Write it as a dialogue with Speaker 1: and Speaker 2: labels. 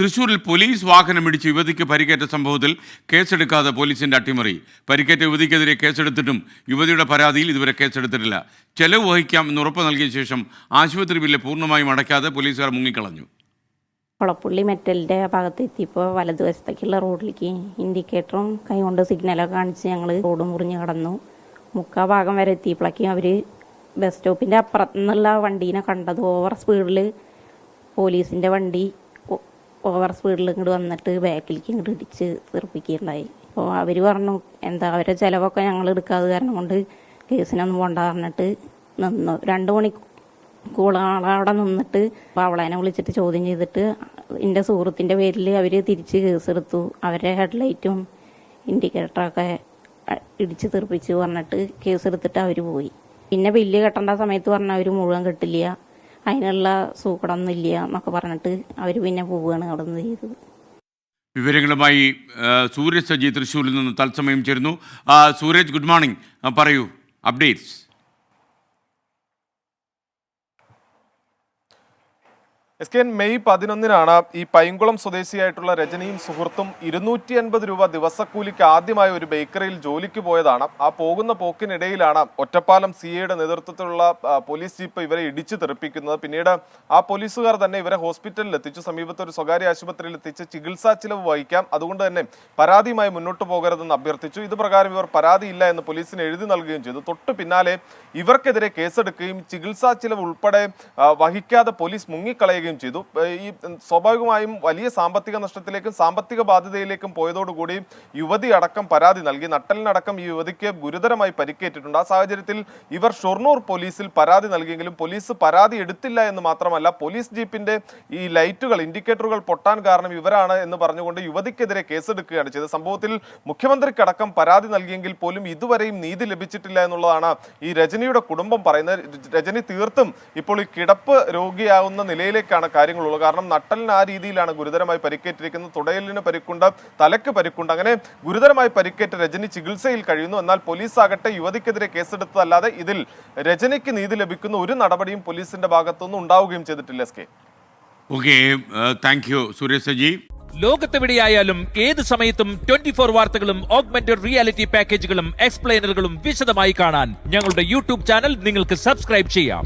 Speaker 1: തൃശൂരിൽ പോലീസ് വാഹനം ഇടിച്ച് യുവതിക്ക് പരിക്കേറ്റ സംഭവത്തിൽ കേസെടുക്കാതെ പോലീസിന്റെ അട്ടിമറി. പരിക്കേറ്റ യുവതിക്കെതിരെ കേസെടുത്തിട്ടും യുവതിയുടെ പരാതിയിൽ ഇതുവരെ കേസെടുത്തിട്ടില്ല. ചെലവ് വഹിക്കാം എന്ന് ഉറപ്പ് നൽകിയ ശേഷം ആശുപത്രി ബില്ല് പൂർണമായും അടയ്ക്കാതെ പോലീസുകാർ മുങ്ങിക്കളഞ്ഞു.
Speaker 2: കുളപ്പുള്ളി മെറ്റലിന്റെ ഭാഗത്ത് എത്തിയപ്പോൾ വലതുവശത്തേക്കുള്ള റോഡിലേക്ക് ഇൻഡിക്കേറ്ററും കൈകൊണ്ട് സിഗ്നലൊക്കെ കാണിച്ച് ഞങ്ങൾ റോഡ് മുറിഞ്ഞ് കടന്നു. മുക്കാ ഭാഗം വരെ എത്തിയപ്പോഴേക്കും അവർ ബസ് സ്റ്റോപ്പിന്റെ അപ്പുറത്തു നിന്നുള്ള വണ്ടീനെ കണ്ടത് ഓവർ സ്പീഡിൽ പോലീസിന്റെ വണ്ടി ഓവർ സ്പീഡിൽ ഇങ്ങോട്ട് വന്നിട്ട് ബാക്കിലേക്ക് ഇങ്ങോട്ട് ഇടിച്ച് തെറിപ്പിക്കുകയുണ്ടായി. അപ്പോൾ അവർ പറഞ്ഞു എന്താ അവരെ ചിലവൊക്കെ ഞങ്ങൾ എടുക്കാതെ കാരണം കൊണ്ട് കേസിനൊന്നും പോണ്ട പറഞ്ഞിട്ട് നിന്നു. രണ്ട് മണി കൂളാളവിടെ നിന്നിട്ട് അപ്പോൾ അവളേനെ വിളിച്ചിട്ട് ചോദ്യം ചെയ്തിട്ട് എന്റെ സുഹൃത്തിന്റെ പേരിൽ അവർ തിരിച്ച് കേസെടുത്തു. അവരുടെ ഹെഡ്ലൈറ്റും ഇൻഡിക്കേറ്ററൊക്കെ ഇടിച്ച് തെറിപ്പിച്ച് പറഞ്ഞിട്ട് കേസെടുത്തിട്ട് അവർ പോയി. പിന്നെ ബില്ല് കെട്ടേണ്ട സമയത്ത് പറഞ്ഞാൽ അവർ മുഴുവൻ കെട്ടില്ല. അതിനുള്ള സൂക്കടൊന്നും ഇല്ല എന്നൊക്കെ പറഞ്ഞിട്ട് അവർ പിന്നെ പോവുകയാണ് അവിടെ നിന്ന് ചെയ്തത്.
Speaker 1: വിവരങ്ങളുമായി സൂര്യ സജി തൃശ്ശൂരിൽ നിന്ന് തത്സമയം ചേരുന്നു. സൂരജ് ഗുഡ് മോർണിംഗ് പറയൂ. Updates
Speaker 3: S K N May പതിനൊന്നിനാണ് ഈ പൈങ്കുളം സ്വദേശിയായിട്ടുള്ള രജനിയും സുഹൃത്തും ഇരുന്നൂറ്റി അൻപത് രൂപ ദിവസക്കൂലിക്ക് ആദ്യമായി ഒരു ബേക്കറിയിൽ ജോലിക്ക് പോയതാണ്. ആ പോകുന്ന പോക്കിനിടയിലാണ് ഒറ്റപ്പാലം സി എയുടെ നേതൃത്വത്തിലുള്ള പോലീസ് ജീപ്പ് ഇവരെ ഇടിച്ചു തെറിപ്പിക്കുന്നത്. പിന്നീട് ആ പോലീസുകാർ തന്നെ ഇവരെ ഹോസ്പിറ്റലിൽ എത്തിച്ചു. സമീപത്തെ ഒരു സ്വകാര്യ ആശുപത്രിയിൽ എത്തിച്ച് ചികിത്സാ ചിലവ് വഹിക്കാം. അതുകൊണ്ട് തന്നെ പരാതിയുമായി മുന്നോട്ട് പോകരുതെന്ന് അഭ്യർത്ഥിച്ചു. ഇത് പ്രകാരം ഇവർ പരാതിയില്ല എന്ന് പോലീസിന് എഴുതി നൽകുകയും ചെയ്തു. തൊട്ടു പിന്നാലെ ഇവർക്കെതിരെ കേസെടുക്കുകയും ചികിത്സാ ചിലവ് ഉൾപ്പെടെ വഹിക്കാതെ പോലീസ് മുങ്ങിക്കളയുകയും ചെയ്തു. ഈ സ്വാഭാവികമായും വലിയ സാമ്പത്തിക നഷ്ടത്തിലേക്കും സാമ്പത്തിക ബാധ്യതയിലേക്കും പോയതോടുകൂടി യുവതി അടക്കം പരാതി നൽകി. നട്ടലിനടക്കം ഈ യുവതിക്ക് ഗുരുതരമായി പരിക്കേറ്റിട്ടുണ്ട്. ആ സാഹചര്യത്തിൽ ഇവർ ഷൊർണൂർ പോലീസിൽ പരാതി നൽകിയെങ്കിലും പോലീസ് പരാതി എടുത്തില്ല എന്ന് മാത്രമല്ല പോലീസ് ജീപ്പിന്റെ ഈ ലൈറ്റുകൾ ഇൻഡിക്കേറ്ററുകൾ പൊട്ടാൻ കാരണം ഇവരാണ് എന്ന് പറഞ്ഞുകൊണ്ട് യുവതിക്കെതിരെ കേസെടുക്കുകയാണ് ചെയ്തത്. സംഭവത്തിൽ മുഖ്യമന്ത്രിക്കടക്കം പരാതി നൽകിയെങ്കിൽ പോലും ഇതുവരെയും നീതി ലഭിച്ചിട്ടില്ല എന്നുള്ളതാണ് ഈ രജനിയുടെ കുടുംബം പറയുന്നത്. രജനി തീർത്തും ഇപ്പോൾ ഈ കിടപ്പ് രോഗിയാവുന്ന നിലയിലേക്കാണ് കാര്യങ്ങളുള്ളത്. കാരണം നട്ടലിന് ആ രീതിയിലാണ് ഗുരുതരമായി പരിക്കേറ്റിരിക്കുന്നത്. തുടയലിന് പരിക്കുണ്ട് തലക്ക് പരിക്കുണ്ട്. അങ്ങനെ ഗുരുതരമായി പരിക്കേറ്റ് രജനി ചികിത്സയിൽ കഴിയുന്നു. എന്നാൽ പോലീസ് ആകട്ടെ യുവതിക്കെതിരെ കേസെടുത്തതല്ലാതെ ഇതിൽ രജനിക്ക് നീതി ലഭിക്കുന്ന ഒരു നടപടിയും പോലീസിന്റെ ഭാഗത്തുനിന്ന് ഉണ്ടാവുകയും ചെയ്തിട്ടില്ല S K.
Speaker 1: Okay thank you Sooraj Saji
Speaker 4: ലോകത്തെവിടെയായാലും ഏത് സമയത്തും ട്വന്റി ഫോർ വാർത്തകളും ഓഗ്മെന്റഡ് റിയാലിറ്റി പാക്കേജുകളും എക്സ്പ്ലെയിനറുകളും വിശദമായി കാണാൻ ഞങ്ങളുടെ യൂട്യൂബ് ചാനൽ നിങ്ങൾക്ക് സബ്സ്ക്രൈബ് ചെയ്യാം.